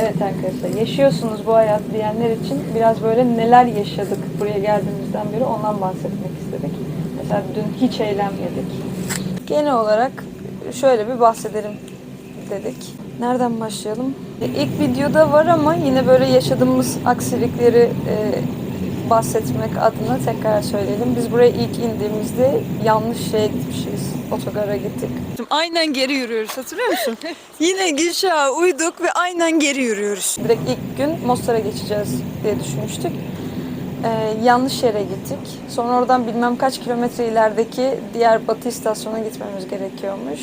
Evet arkadaşlar yaşıyorsunuz bu hayat diyenler için biraz böyle neler yaşadık buraya geldiğimizden beri ondan bahsetmek istedik. Mesela dün hiç eğlenmedik. Genel olarak şöyle bir bahsedelim dedik. Nereden başlayalım? İlk videoda var ama yine böyle yaşadığımız aksilikleri e, bahsetmek adına tekrar söyleyelim. Biz buraya ilk indiğimizde yanlış şeye gitmişiz. Otogara gittik. Aynen geri yürüyoruz hatırlıyor musun? Yine Gülşah'a uyduk ve aynen geri yürüyoruz. Direkt ilk gün Mostar'a geçeceğiz diye düşünmüştük. Ee, yanlış yere gittik. Sonra oradan bilmem kaç kilometre ilerideki diğer batı istasyonuna gitmemiz gerekiyormuş.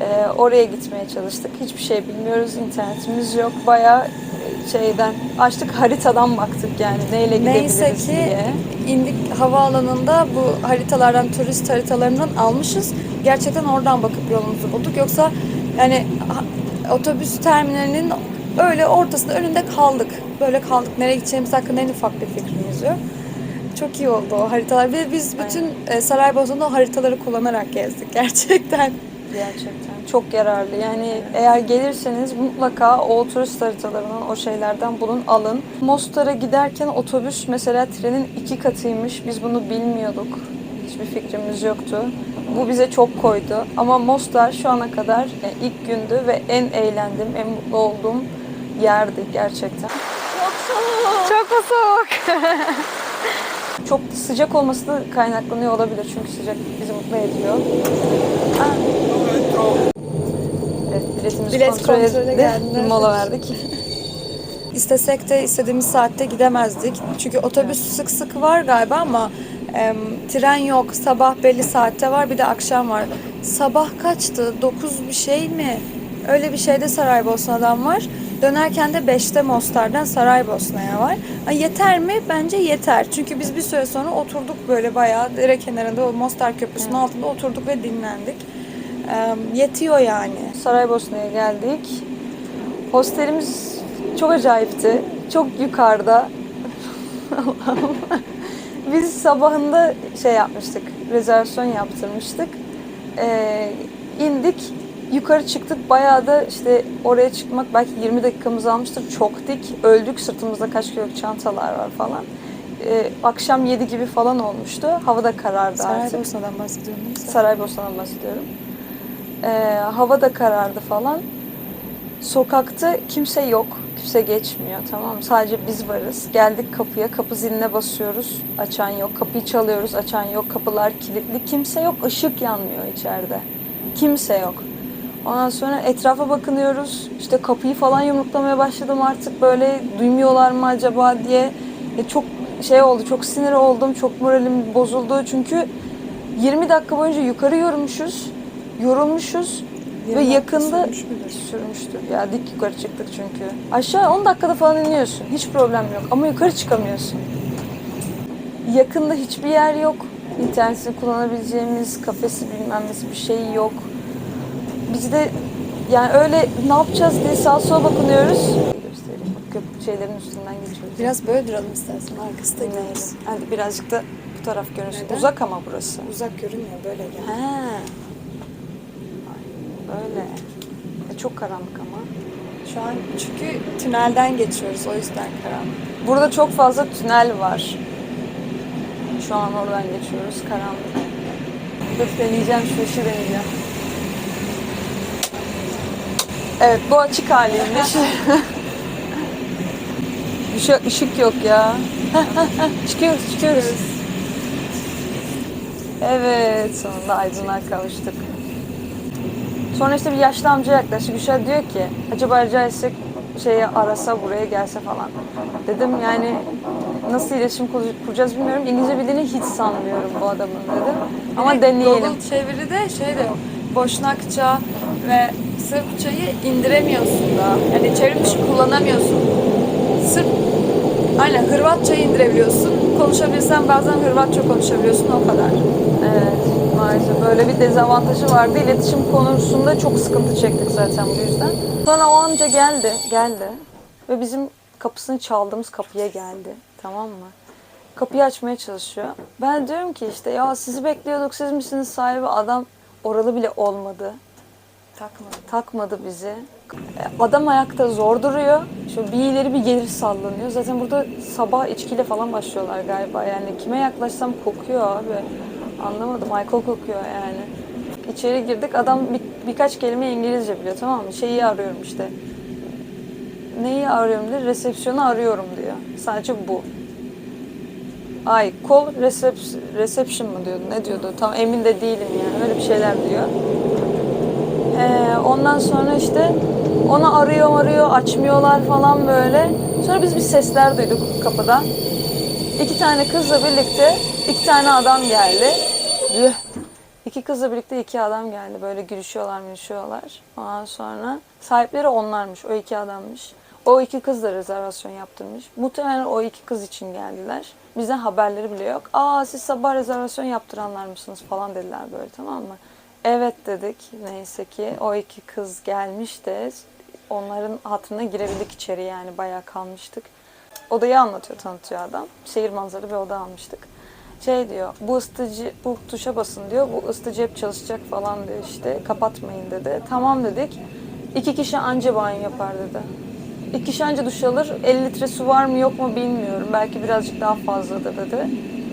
Ee, oraya gitmeye çalıştık. Hiçbir şey bilmiyoruz. internetimiz yok. Bayağı şeyden açtık haritadan baktık yani neyle gidebiliriz Neyse ki diye. indik havaalanında bu haritalardan, turist haritalarından almışız. Gerçekten oradan bakıp yolumuzu bulduk. Yoksa yani ha- otobüs terminalinin öyle ortasında önünde kaldık. Böyle kaldık. Nereye gideceğimiz hakkında en ufak bir fikrimiz yok. Çok iyi oldu o haritalar. Ve biz bütün e, Saraybosna'da o haritaları kullanarak gezdik gerçekten. Gerçekten çok yararlı. Yani eğer gelirseniz mutlaka o turist haritalarından, o şeylerden bulun, alın. Mostar'a giderken otobüs mesela trenin iki katıymış. Biz bunu bilmiyorduk. Hiçbir fikrimiz yoktu. Bu bize çok koydu. Ama Mostar şu ana kadar e, ilk gündü ve en eğlendim, en mutlu olduğum yerdi gerçekten. Çok soğuk. Çok mu soğuk? çok sıcak olması da kaynaklanıyor olabilir. Çünkü sıcak bizi mutlu ediyor. Evet, biletimizi Bilet kontrol kontrole edildi. geldiler. Bir mola verdik. İstesek de istediğimiz saatte gidemezdik. Çünkü otobüs sık sık var galiba ama em, tren yok. Sabah belli saatte var bir de akşam var. Sabah kaçtı? 9 bir şey mi? Öyle bir şeyde Saraybosna'dan var. Dönerken de 5'te Mostar'dan Saraybosna'ya var. Ha, yeter mi? Bence yeter. Çünkü biz bir süre sonra oturduk böyle bayağı dere kenarında o Mostar Köprüsü'nün altında oturduk ve dinlendik. Yetiyor yani. Saraybosna'ya geldik. Hostelimiz çok acayipti. Çok yukarıda. Biz sabahında şey yapmıştık, rezervasyon yaptırmıştık. Ee, indik, yukarı çıktık. Bayağı da işte oraya çıkmak belki 20 dakikamızı almıştır. Çok dik. Öldük sırtımızda kaç kiloluk çantalar var falan. Ee, akşam 7 gibi falan olmuştu. Hava da karardı artık. Saraybosna'dan bahsediyorum. Saraybosna'dan bahsediyorum. Ee, hava da karardı falan. Sokakta kimse yok. Kimse geçmiyor tamam mı? Sadece biz varız. Geldik kapıya. Kapı ziline basıyoruz. Açan yok. Kapıyı çalıyoruz. Açan yok. Kapılar kilitli. Kimse yok. Işık yanmıyor içeride. Kimse yok. Ondan sonra etrafa bakınıyoruz. İşte kapıyı falan yumruklamaya başladım artık böyle duymuyorlar mı acaba diye. Ya çok şey oldu. Çok sinir oldum. Çok moralim bozuldu. Çünkü 20 dakika boyunca yukarı yorulmuşuz. Yorulmuşuz. Ve 20 dakika yakında sürmüştür. Ya dik yukarı çıktık çünkü. Aşağı 10 dakikada falan iniyorsun. Hiç problem yok. Ama yukarı çıkamıyorsun. Yakında hiçbir yer yok. İnternetini kullanabileceğimiz kafesi bilmem nesi bir şey yok. Biz de yani öyle ne yapacağız diye sağa sola bakınıyoruz. Göstereyim. Bak köprü şeylerin üstünden geçiyoruz. Biraz böyle duralım istersen. Arkası da gideriz. Hadi birazcık da bu taraf görünsün. Neden? Uzak ama burası. Uzak görünmüyor böyle gel. He. Öyle. E, çok karanlık ama. Şu an çünkü tünelden geçiyoruz o yüzden karanlık. Burada çok fazla tünel var. Şu an oradan geçiyoruz. Karanlık. Dur deneyeceğim şu işi deneyeceğim. Evet bu açık haliymiş. Şey ışık yok ya. çıkıyoruz çıkıyoruz. Evet sonunda aydınlığa kavuştuk. Sonra işte bir yaşlı amca yaklaştı. Gülşah diyor ki acaba rica etsek şeyi arasa buraya gelse falan. Dedim yani nasıl iletişim kur- kuracağız bilmiyorum. İngilizce bildiğini hiç sanmıyorum bu adamın dedim. Ama de deneyelim. Google çeviride şey de yok. Boşnakça ve Sırpçayı indiremiyorsun da. Yani çevirmiş kullanamıyorsun. Sırp Aynen Hırvatçayı indirebiliyorsun. Konuşabilsen bazen Hırvatça konuşabiliyorsun o kadar. Evet maalesef böyle bir dezavantajı vardı. İletişim konusunda çok sıkıntı çektik zaten bu yüzden. Sonra o amca geldi, geldi ve bizim kapısını çaldığımız kapıya geldi. Tamam mı? Kapıyı açmaya çalışıyor. Ben diyorum ki işte ya sizi bekliyorduk, siz misiniz sahibi? Adam oralı bile olmadı. Takmadım. Takmadı bizi. E, Adam ayakta zor duruyor. Şöyle bir ileri bir geri sallanıyor. Zaten burada sabah içkiyle falan başlıyorlar galiba. Yani kime yaklaşsam kokuyor abi. Anlamadım. Alkol kokuyor yani. İçeri girdik. Adam bir- birkaç kelime İngilizce biliyor tamam mı? Şeyi arıyorum işte. Neyi arıyorum diyor. Resepsiyonu arıyorum diyor. Sadece bu. Ay call recep- reception mı diyordu ne diyordu tam emin de değilim yani öyle bir şeyler diyor. Ee, ondan sonra işte onu arıyor arıyor açmıyorlar falan böyle. Sonra biz bir sesler duyduk kapıdan. İki tane kızla birlikte iki tane adam geldi. Yuh. İki kızla birlikte iki adam geldi. Böyle gülüşüyorlar gülüşüyorlar. Ondan sonra sahipleri onlarmış. O iki adammış. O iki kız da rezervasyon yaptırmış. Muhtemelen o iki kız için geldiler. Bizden haberleri bile yok. Aa siz sabah rezervasyon yaptıranlar mısınız falan dediler böyle tamam mı? Evet dedik neyse ki. O iki kız gelmiş de onların hatırına girebildik içeri yani bayağı kalmıştık. Odayı anlatıyor, tanıtıyor adam. Şehir manzaralı bir oda almıştık. Şey diyor, bu ısıtıcı, bu tuşa basın diyor, bu ısıtıcı hep çalışacak falan diyor işte, kapatmayın dedi. Tamam dedik, iki kişi anca banyo yapar dedi. İki kişi anca duş alır, 50 litre su var mı yok mu bilmiyorum, belki birazcık daha fazladır dedi.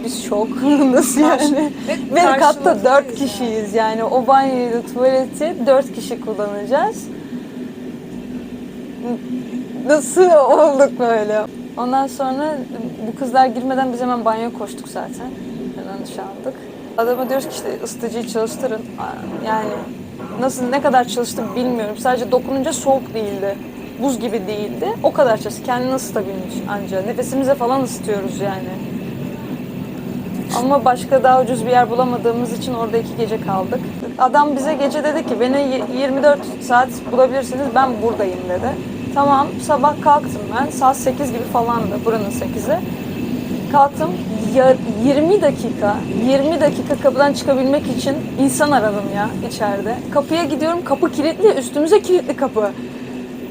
Biz şok, nasıl yani? Ve Ve katta dört yani. kişiyiz yani, o banyoyu da tuvaleti dört kişi kullanacağız. Nasıl olduk böyle? Ondan sonra bu kızlar girmeden biz hemen banyoya koştuk zaten. Hemen duş. Adama diyoruz ki işte ısıtıcıyı çalıştırın. Yani nasıl ne kadar çalıştı bilmiyorum. Sadece dokununca soğuk değildi. Buz gibi değildi. O kadar çalıştı. Kendini ısıtabilmiş anca. Nefesimize falan ısıtıyoruz yani. Ama başka daha ucuz bir yer bulamadığımız için orada iki gece kaldık. Adam bize gece dedi ki beni y- 24 saat bulabilirsiniz ben buradayım dedi. Tamam sabah kalktım ben saat 8 gibi falandı buranın 8'i. Kalktım ya 20 dakika 20 dakika kapıdan çıkabilmek için insan aradım ya içeride. Kapıya gidiyorum kapı kilitli üstümüze kilitli kapı.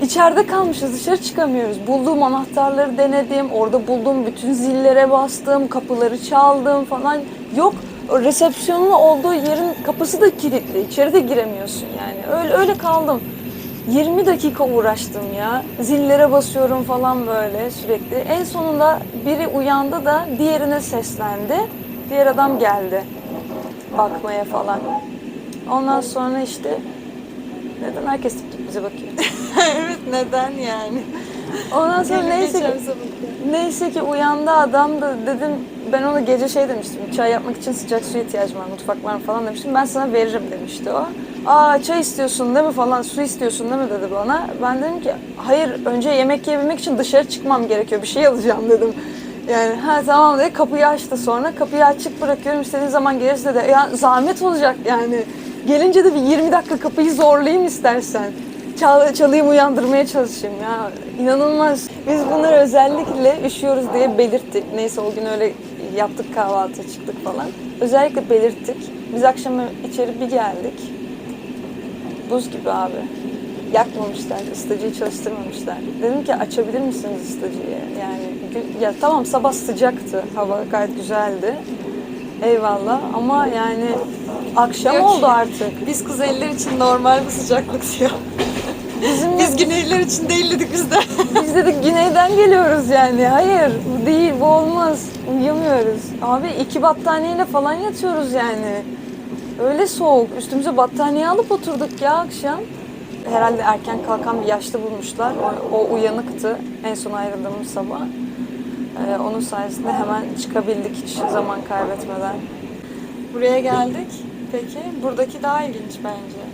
İçeride kalmışız, dışarı çıkamıyoruz. Bulduğum anahtarları denedim, orada bulduğum bütün zillere bastım, kapıları çaldım falan. Yok, resepsiyonun olduğu yerin kapısı da kilitli, içeri de giremiyorsun yani. Öyle öyle kaldım. 20 dakika uğraştım ya. Zillere basıyorum falan böyle sürekli. En sonunda biri uyandı da diğerine seslendi. Diğer adam geldi bakmaya falan. Ondan sonra işte neden herkes tip tip bize bakıyor? evet neden yani? Ondan sonra neyse ki, neyse ki uyandı adam da dedim ben ona gece şey demiştim çay yapmak için sıcak suya ihtiyacım var mutfak var falan demiştim ben sana veririm demişti o. Aa çay istiyorsun değil mi falan su istiyorsun değil mi dedi bana. Ben dedim ki hayır önce yemek yiyebilmek için dışarı çıkmam gerekiyor bir şey alacağım dedim. Yani ha tamam dedi kapıyı açtı sonra kapıyı açık bırakıyorum istediğin zaman gelirse de ya zahmet olacak yani. Gelince de bir 20 dakika kapıyı zorlayayım istersen. Çal, çalayım uyandırmaya çalışayım ya. İnanılmaz. Biz bunları özellikle üşüyoruz diye belirttik. Neyse o gün öyle yaptık kahvaltı çıktık falan. Özellikle belirttik. Biz akşam içeri bir geldik. Buz gibi abi. Yakmamışlar, ısıtıcıyı çalıştırmamışlar. Dedim ki açabilir misiniz ısıtıcıyı? Yani ya tamam sabah sıcaktı, hava gayet güzeldi. Eyvallah ama yani akşam Diyor oldu ki, artık. Biz kuzeyliler için normal bir sıcaklık diyor. Bizim Biz güneyliler için değil dedik biz de. Biz dedik güneyden geliyoruz yani. Hayır bu değil bu olmaz. Uyuyamıyoruz. Abi iki battaniyeyle falan yatıyoruz yani. Öyle soğuk. Üstümüze battaniye alıp oturduk ya akşam. Herhalde erken kalkan bir yaşlı bulmuşlar. O, o uyanıktı en son ayrıldığımız sabah. Ee, onun sayesinde hemen çıkabildik hiç zaman kaybetmeden. Buraya geldik. Peki buradaki daha ilginç bence.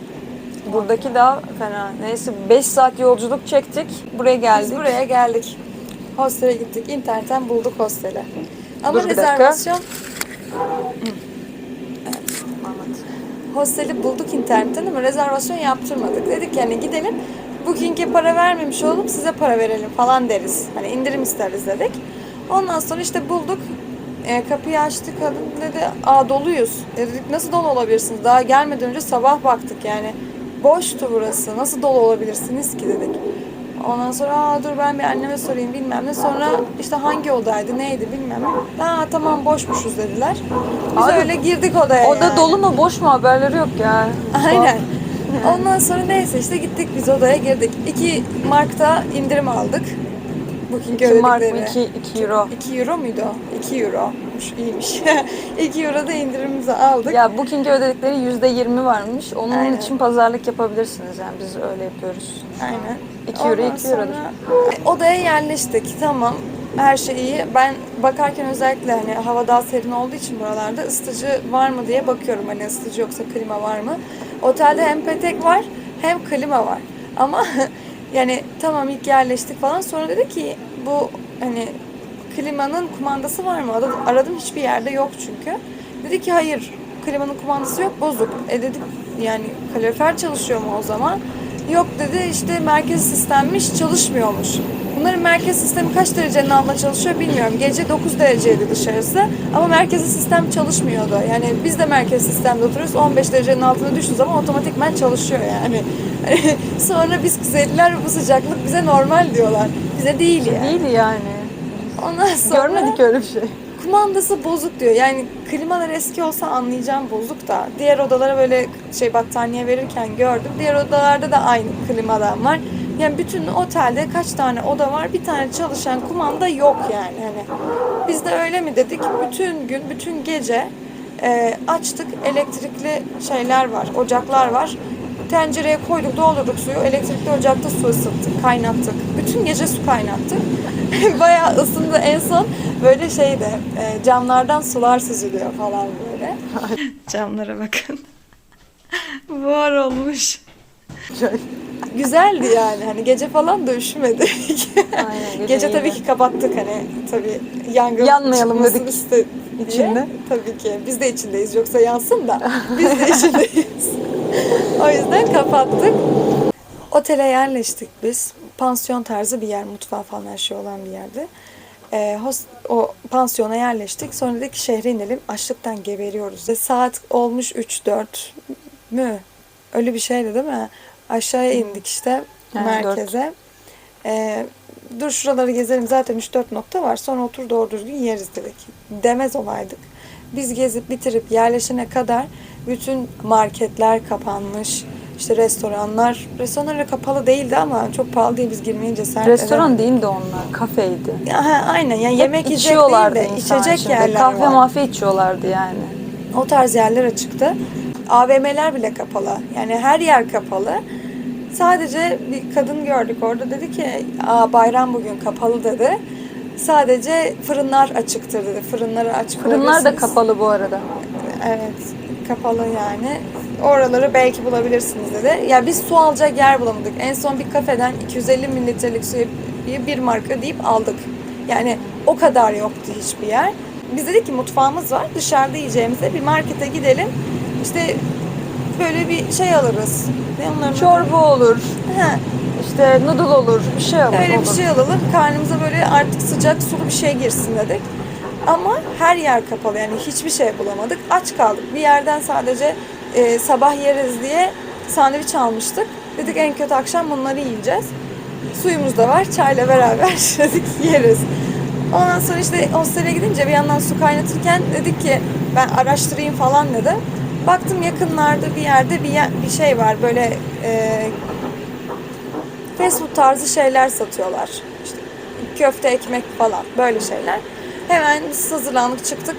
Buradaki daha fena. Neyse 5 saat yolculuk çektik. Buraya geldik. Biz buraya geldik. Hostele gittik. İnternetten bulduk hosteli. Ama Dur bir dakika. rezervasyon. Hosteli bulduk internetten ama rezervasyon yaptırmadık. Dedik yani gidelim booking'e para vermemiş olalım size para verelim falan deriz. Hani indirim isteriz dedik. Ondan sonra işte bulduk. E, kapıyı açtık kadın dedi aa doluyuz. E, dedik nasıl dolu olabilirsiniz? Daha gelmeden önce sabah baktık yani. Boştu burası. Nasıl dolu olabilirsiniz ki dedik. Ondan sonra aa dur ben bir anneme sorayım bilmem ne. Sonra işte hangi odaydı neydi bilmem ne. Aa tamam boşmuşuz dediler. Biz Abi, öyle girdik odaya Oda yani. dolu mu boş mu haberleri yok ya. Aynen. Ondan sonra neyse işte gittik biz odaya girdik. 2 Mark'ta indirim aldık. Booking 2 mark mı? ödedikleri. 2, 2 euro. 2 euro muydu o? 2 euromuş iyiymiş. 2 euro da indirimimizi aldık. Ya Booking'e ödedikleri %20 varmış. Onun Aynen. için pazarlık yapabilirsiniz yani biz öyle yapıyoruz. Aynen. 2 euro Ondan 2 eurodur. sonra Odaya yerleştik. Tamam. Her şey iyi. Ben bakarken özellikle hani hava daha serin olduğu için buralarda ısıtıcı var mı diye bakıyorum. Hani ısıtıcı yoksa klima var mı? Otelde hem petek var hem klima var. Ama yani tamam ilk yerleştik falan. Sonra dedi ki bu hani klimanın kumandası var mı? Aradım, aradım hiçbir yerde yok çünkü. Dedi ki hayır klimanın kumandası yok bozuk. E dedik yani kalorifer çalışıyor mu o zaman? Yok dedi işte merkez sistemmiş çalışmıyormuş. Bunların merkez sistemi kaç derecenin altında çalışıyor bilmiyorum. Gece 9 dereceydi dışarısı ama merkezi sistem çalışmıyordu. Yani biz de merkez sistemde oturuyoruz 15 derecenin altına düştüğü zaman otomatikman çalışıyor yani. Sonra biz kuzeyliler bu sıcaklık bize normal diyorlar. Bize değil yani. Değil yani. Ondan sonra Görmedik öyle bir şey. Kumandası bozuk diyor. Yani klimalar eski olsa anlayacağım bozuk da. Diğer odalara böyle şey battaniye verirken gördüm. Diğer odalarda da aynı klimadan var. Yani bütün otelde kaç tane oda var? Bir tane çalışan kumanda yok yani. Hani biz de öyle mi dedik? Bütün gün, bütün gece e, açtık. Elektrikli şeyler var, ocaklar var. Tencereye koyduk, doldurduk suyu. Elektrikli ocakta su ısıttık, kaynattık. Bütün gece su kaynattık. Bayağı ısındı en son. Böyle şeyde e, camlardan sular süzülüyor falan böyle. Camlara bakın. Buhar olmuş. Güzeldi yani. Hani gece falan da üşümedik. Aynen, gece gece tabii ki kapattık hani tabii yangın Yanmayalım dedik iste- diye. içinde. Tabii ki. Biz de içindeyiz. Yoksa yansın da. Biz de içindeyiz. o yüzden kapattık. Otele yerleştik biz. Pansiyon tarzı bir yer. Mutfağı falan her şey olan bir yerde. Ee, host, o pansiyona yerleştik. Sonra dedik şehre inelim. Açlıktan geberiyoruz. Ve saat olmuş 3-4 mü? Öyle bir şeydi değil mi? Aşağıya indik işte Yani merkeze. Ee, dur şuraları gezelim zaten 3-4 nokta var. Sonra otur doğru düzgün yeriz dedik. Demez olaydık. Biz gezip bitirip yerleşene kadar bütün marketler kapanmış. İşte restoranlar, restoranlar kapalı değildi ama çok pahalı değil biz girmeye cesaret Restoran edemedik. değildi onlar, kafeydi. Aha, aynen yani yemek Hep yiyecek içiyorlardı değil de içecek içinde. yerler Kahve var. mahve içiyorlardı yani. O tarz yerler açıktı. AVM'ler bile kapalı. Yani her yer kapalı. Sadece bir kadın gördük orada dedi ki Aa, bayram bugün kapalı dedi. Sadece fırınlar açıktır dedi. Fırınları aç Fırınlar da kapalı bu arada. Evet kapalı yani. Oraları belki bulabilirsiniz dedi. Ya biz su alacak yer bulamadık. En son bir kafeden 250 mililitrelik suyu bir marka deyip aldık. Yani o kadar yoktu hiçbir yer. Biz dedik ki mutfağımız var. Dışarıda yiyeceğimize bir markete gidelim. İşte böyle bir şey alırız. Ne onların? Çorba olur, Ha, işte noodle olur, bir şey olur. Öyle bir olur. şey alalım. Karnımıza böyle artık sıcak sulu bir şey girsin dedik. Ama her yer kapalı yani hiçbir şey bulamadık. Aç kaldık. Bir yerden sadece e, sabah yeriz diye sandviç almıştık. Dedik en kötü akşam bunları yiyeceğiz. Suyumuz da var. Çayla beraber dedik yeriz. Ondan sonra işte hostele gidince bir yandan su kaynatırken dedik ki ben araştırayım falan dedim. Baktım yakınlarda bir yerde bir, yer- bir şey var böyle e, fast food tarzı şeyler satıyorlar. İşte köfte, ekmek falan böyle şeyler. Hemen biz hazırlandık çıktık.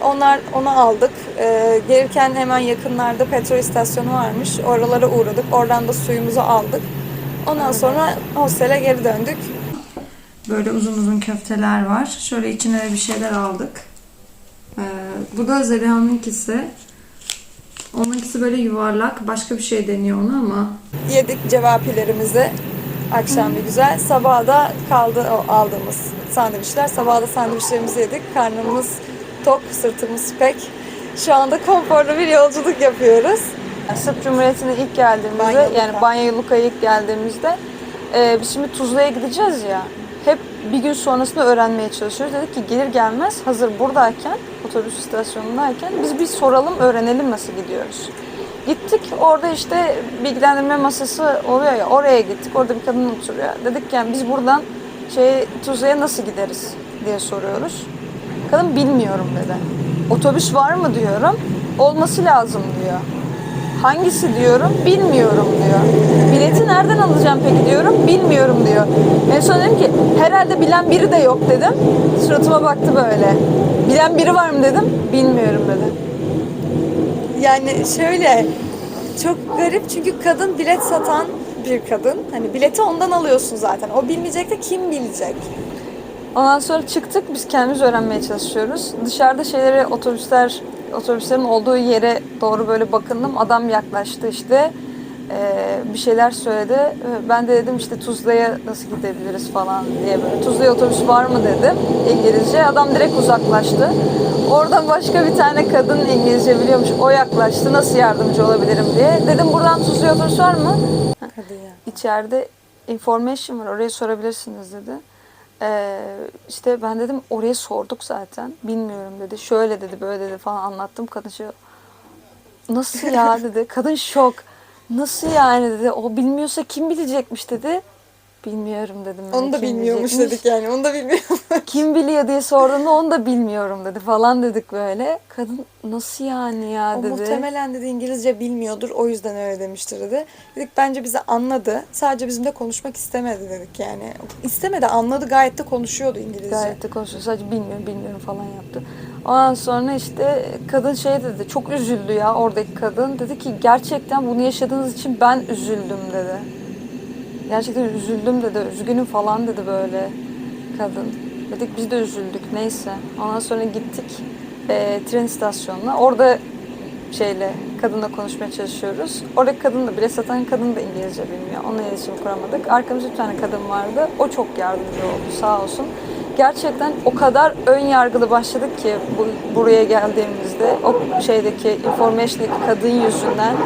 Onlar onu aldık. Ee, gelirken hemen yakınlarda petrol istasyonu varmış. Oralara uğradık. Oradan da suyumuzu aldık. Ondan sonra hostele geri döndük. Böyle uzun uzun köfteler var. Şöyle içine bir şeyler aldık. Ee, bu da Zeliha'nınkisi. Onunkisi böyle yuvarlak. Başka bir şey deniyor onu ama. Yedik cevapilerimizi. Akşam bir güzel. Sabah da kaldı o aldığımız sandviçler. Sabah da sandviçlerimizi yedik. Karnımız tok, sırtımız pek. Şu anda konforlu bir yolculuk yapıyoruz. Yani Sırp Cumhuriyeti'ne ilk geldiğimizde, Banyoluka. yani Banyaluka'ya ilk geldiğimizde e, biz şimdi Tuzla'ya gideceğiz ya. Bir gün sonrasında öğrenmeye çalışıyoruz. Dedik ki gelir gelmez hazır buradayken, otobüs istasyonundayken biz bir soralım, öğrenelim nasıl gidiyoruz. Gittik orada işte bilgilendirme masası oluyor ya oraya gittik. Orada bir kadın oturuyor. Dedik ki yani biz buradan şey Tuzla'ya nasıl gideriz diye soruyoruz. Kadın bilmiyorum dedi. Otobüs var mı diyorum. Olması lazım diyor. Hangisi diyorum, bilmiyorum diyor. Nereden alacağım peki diyorum, bilmiyorum diyor. En son dedim ki herhalde bilen biri de yok dedim. Suratıma baktı böyle. Bilen biri var mı dedim, bilmiyorum dedi. Yani şöyle çok garip çünkü kadın bilet satan bir kadın. Hani bileti ondan alıyorsun zaten. O bilmeyecek de kim bilecek? Ondan sonra çıktık biz kendimiz öğrenmeye çalışıyoruz. Dışarıda şeyleri otobüsler otobüslerin olduğu yere doğru böyle bakındım. Adam yaklaştı işte. Ee, bir şeyler söyledi. Ee, Ben de dedim işte Tuzla'ya nasıl gidebiliriz falan diye böyle. Tuzla'ya otobüs var mı dedim İngilizce. Adam direkt uzaklaştı. Oradan başka bir tane kadın İngilizce biliyormuş. O yaklaştı. Nasıl yardımcı olabilirim diye. Dedim buradan Tuzla'ya otobüs var mı? Hadi ya. İçeride information var oraya sorabilirsiniz dedi. Ee, işte ben dedim oraya sorduk zaten bilmiyorum dedi. Şöyle dedi böyle dedi falan anlattım. Kadın şey nasıl ya dedi. Kadın şok. Nasıl yani dedi. O bilmiyorsa kim bilecekmiş dedi. Bilmiyorum dedim. ben, Onu da kim bilmiyormuş bilecekmiş. dedik yani. Onu da bilmiyorum. Kim biliyor diye sorduğunda onu da bilmiyorum dedi falan dedik böyle. Kadın nasıl yani ya O dedi. muhtemelen dedi İngilizce bilmiyordur. O yüzden öyle demiştir dedi. Dedik bence bizi anladı. Sadece bizimle konuşmak istemedi dedik yani. İstemedi anladı gayet de konuşuyordu İngilizce. Gayet de konuşuyor. Sadece bilmiyorum bilmiyorum falan yaptı. Ondan sonra işte kadın şey dedi. Çok üzüldü ya oradaki kadın. Dedi ki gerçekten bunu yaşadığınız için ben üzüldüm dedi. Gerçekten üzüldüm dedi. Üzgünüm falan dedi böyle kadın. Dedik biz de üzüldük neyse. Ondan sonra gittik eee, tren istasyonuna. Orada şeyle kadınla konuşmaya çalışıyoruz. Oradaki kadın da bilet satan kadın da İngilizce bilmiyor. Onunla iletişim kuramadık. Arkamızda bir tane kadın vardı. O çok yardımcı oldu sağ olsun. Gerçekten o kadar ön yargılı başladık ki bu, buraya geldiğimizde o şeydeki information'daki kadın yüzünden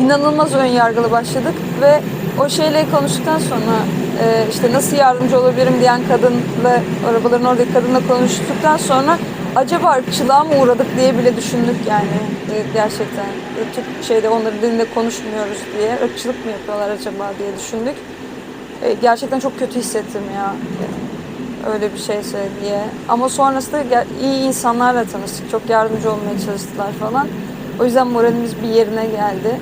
inanılmaz ön yargılı başladık ve o şeyle konuştuktan sonra e, işte nasıl yardımcı olabilirim diyen kadınla arabaların oradaki kadınla konuştuktan sonra acaba ırkçılığa mı uğradık diye bile düşündük yani e, gerçekten. E, Türk şeyde onların dilinde konuşmuyoruz diye ırkçılık mı yapıyorlar acaba diye düşündük. E, gerçekten çok kötü hissettim ya. E, Öyle bir şeyse diye. Ama sonrasında iyi insanlarla tanıştık. Çok yardımcı olmaya çalıştılar falan. O yüzden moralimiz bir yerine geldi.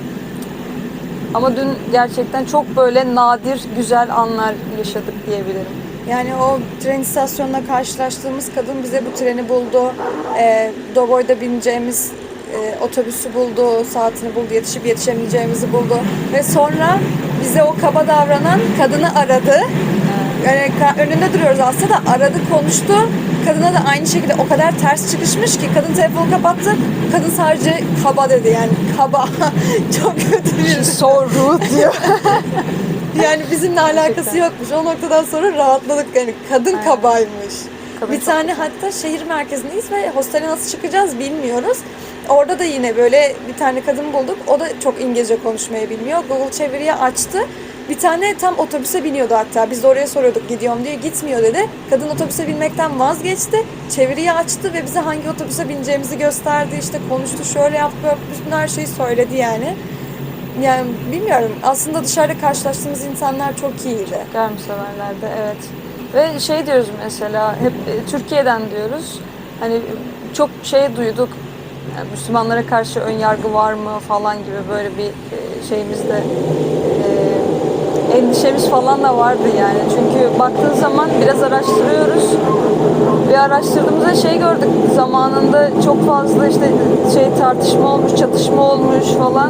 Ama dün gerçekten çok böyle nadir, güzel anlar yaşadık diyebilirim. Yani o tren istasyonuna karşılaştığımız kadın bize bu treni buldu. E, Doboy'da bineceğimiz e, otobüsü buldu, saatini buldu, yetişip yetişemeyeceğimizi buldu. Ve sonra bize o kaba davranan kadını aradı. Yani ka- önünde duruyoruz aslında da aradı, konuştu. Kadına da aynı şekilde o kadar ters çıkışmış ki kadın telefonu kapattı. Kadın sadece kaba dedi yani kaba. Çok kötü bir So rude diyor. yani bizimle alakası yokmuş. O noktadan sonra rahatladık. Yani kadın kabaymış. Bir tane hatta şehir merkezindeyiz ve hostele nasıl çıkacağız bilmiyoruz. Orada da yine böyle bir tane kadın bulduk. O da çok İngilizce konuşmayı bilmiyor. Google çeviriye açtı. Bir tane tam otobüse biniyordu hatta. Biz de oraya soruyorduk gidiyorum diye. Gitmiyor dedi. Kadın otobüse binmekten vazgeçti. Çeviriyi açtı ve bize hangi otobüse bineceğimizi gösterdi. İşte konuştu şöyle yaptı. Bütün her şeyi söyledi yani. Yani bilmiyorum. Aslında dışarıda karşılaştığımız insanlar çok iyiydi. Yardımseverlerde evet. Ve şey diyoruz mesela hep e, Türkiye'den diyoruz. Hani çok şey duyduk. yani Müslümanlara karşı ön yargı var mı falan gibi böyle bir e, şeyimizde e, endişemiz falan da vardı yani. Çünkü baktığın zaman biraz araştırıyoruz. Ve araştırdığımızda şey gördük zamanında çok fazla işte şey tartışma olmuş, çatışma olmuş falan.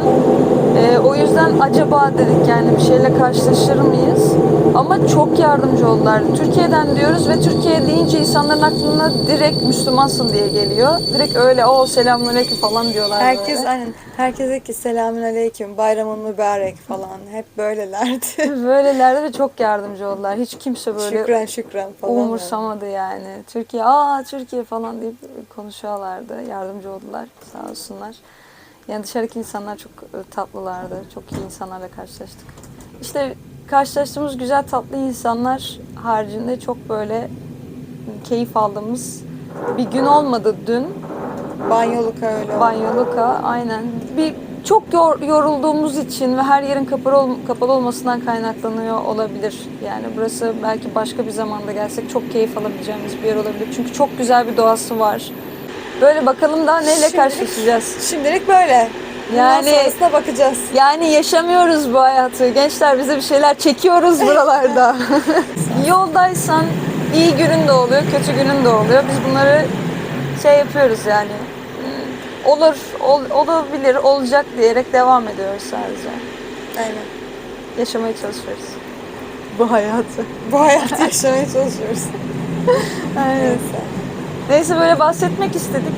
Ee, o yüzden acaba dedik yani bir şeyle karşılaşır mıyız? Ama çok yardımcı oldular. Türkiye'den diyoruz ve Türkiye deyince insanların aklına direkt Müslümansın diye geliyor. Direkt öyle o selamünaleyküm falan diyorlar Herkes böyle. aynen herkese ki selamün aleyküm, bayramın mübarek falan. Hep böylelerdi. Böylelerde de çok yardımcı oldular. Hiç kimse böyle şükran şükran falan. umursamadı yani. Türkiye, aa Türkiye falan deyip konuşuyorlardı. Yardımcı oldular sağ olsunlar. Yani dışarıdaki insanlar çok e, tatlılardı. Çok iyi insanlarla karşılaştık. İşte karşılaştığımız güzel tatlı insanlar haricinde çok böyle keyif aldığımız bir gün olmadı dün. Banyoluka öyle. Banyoluka aynen. Bir çok yor- yorulduğumuz için ve her yerin kapalı, ol- kapalı olmasından kaynaklanıyor olabilir. Yani burası belki başka bir zamanda gelsek çok keyif alabileceğimiz bir yer olabilir. Çünkü çok güzel bir doğası var. Böyle bakalım daha neyle Şimdilik- karşılaşacağız. Şimdilik böyle. Yani sonrasına bakacağız. yani yaşamıyoruz bu hayatı. Gençler bize bir şeyler çekiyoruz buralarda. Yoldaysan iyi günün de oluyor, kötü günün de oluyor. Biz bunları şey yapıyoruz yani. Hmm, Olur, ol- olabilir, olacak diyerek devam ediyoruz sadece. Aynen. Yaşamaya çalışıyoruz. Bu hayatı. Bu hayatı yaşamaya çalışıyoruz. Neyse. Neyse böyle bahsetmek istedik.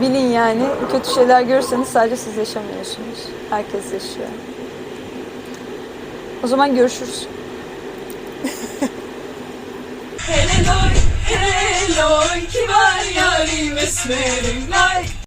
Bilin yani kötü şeyler görürseniz sadece siz yaşamıyorsunuz. Herkes yaşıyor. O zaman görüşürüz. Helloy, helloy, kibar yarim esmerim, lay